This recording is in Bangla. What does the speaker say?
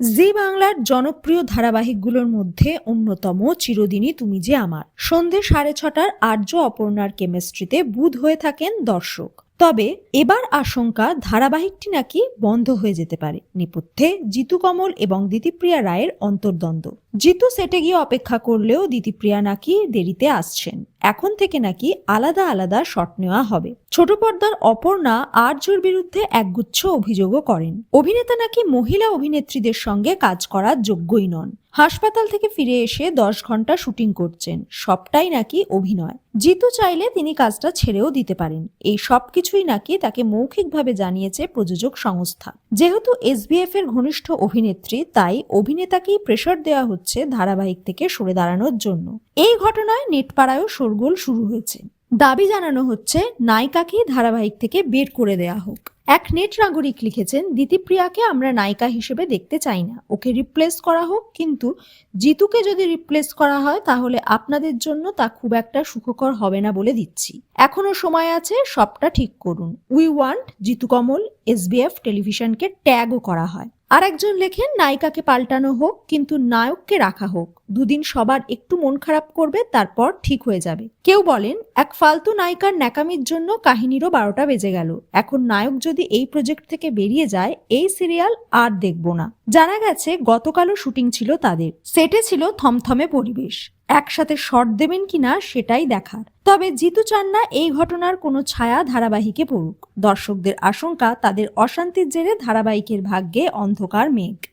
জি বাংলার জনপ্রিয় ধারাবাহিকগুলোর মধ্যে অন্যতম চিরদিনই তুমি যে আমার। সন্ধে সাড়ে ছটার আর্য অপর্ণার কেমিস্ট্রিতে বুধ হয়ে থাকেন দর্শক। তবে এবার আশঙ্কা ধারাবাহিকটি নাকি বন্ধ হয়ে যেতে পারে। নেপথ্যে জিতু কমল এবং দিতিপ্রিয়া রায়ের অন্তর্দ্বন্দ্ব। জিতু সেটে গিয়ে অপেক্ষা করলেও দিতিপ্রিয়া নাকি দেরিতে আসছেন। এখন থেকে নাকি আলাদা আলাদা শট নেওয়া হবে। ছোট পর্দার অপর্ণা আর্যর বিরুদ্ধে একগুচ্ছ অভিযোগও করেন। অভিনেতা নাকি মহিলা অভিনেত্রীদের সঙ্গে কাজ করার যোগ্যই নন। হাসপাতাল থেকে ফিরে এসে দশ ঘণ্টা শুটিং করছেন। সবটাই নাকি অভিনয়। জিতু চাইলে তিনি কাজটা ছেড়েও দিতে পারেন। এই সব কিছুই নাকি তাকে মৌখিকভাবে জানিয়েছে প্রযোজক সংস্থা। যেহেতু এসবিএফ এর ঘনিষ্ঠ অভিনেত্রী, তাই অভিনেতাকেই প্রেশার দেওয়া হচ্ছে ধারাবাহিক থেকে সরে দাঁড়ানোর জন্য। এই ঘটনায় নেটপাড়ায়ও শোরগোল শুরু হয়েছে। দাবি জানানো হচ্ছে, নায়িকাকেই ধারাবাহিক থেকে বের করে দেয়া হোক। এক নেট নাগরিক লিখেছেন দিতিপ্রিয়াকে আমরা নায়িকা হিসেবে দেখতে চাই না। ওকে রিপ্লেস করা হোক, কিন্তু জিতুকে যদি রিপ্লেস করা হয়, তাহলে আপনাদের জন্য তা খুব একটা সুখকর হবে না বলে দিচ্ছি। এখনও সময় আছে, সবটা ঠিক করুন। We want Jitu Kamal SBF টেলিভিশনকে ট্যাগও করা হয়। আর একজন লেখেন, নায়িকাকে পাল্টানো হোক, কিন্তু নায়ককে রাখা হোক। দুদিন সবার একটু মন খারাপ করবে, তারপর ঠিক হয়ে যাবে। কেউ বলেন, এক ফালতু নায়িকার ন্যাকামির জন্য কাহিনীরও বারোটা বেজে গেল। এখন নায়ক যদি এই প্রজেক্ট থেকে বেরিয়ে যায়, এই সিরিয়াল আর দেখব না। জানা গেছে, গতকালও শুটিং ছিল তাদের। সেটে ছিল থমথমে পরিবেশ। একসাথে শট দেবেন কিনা সেটাই দেখার। তবে জিতু চান না এই ঘটনার কোনো ছায়া ধারাবাহিকে পড়ুক। দর্শকদের আশঙ্কা, তাদের অশান্তির জেরে ধারাবাহিকের ভাগ্যে অন্ধকার মেঘ।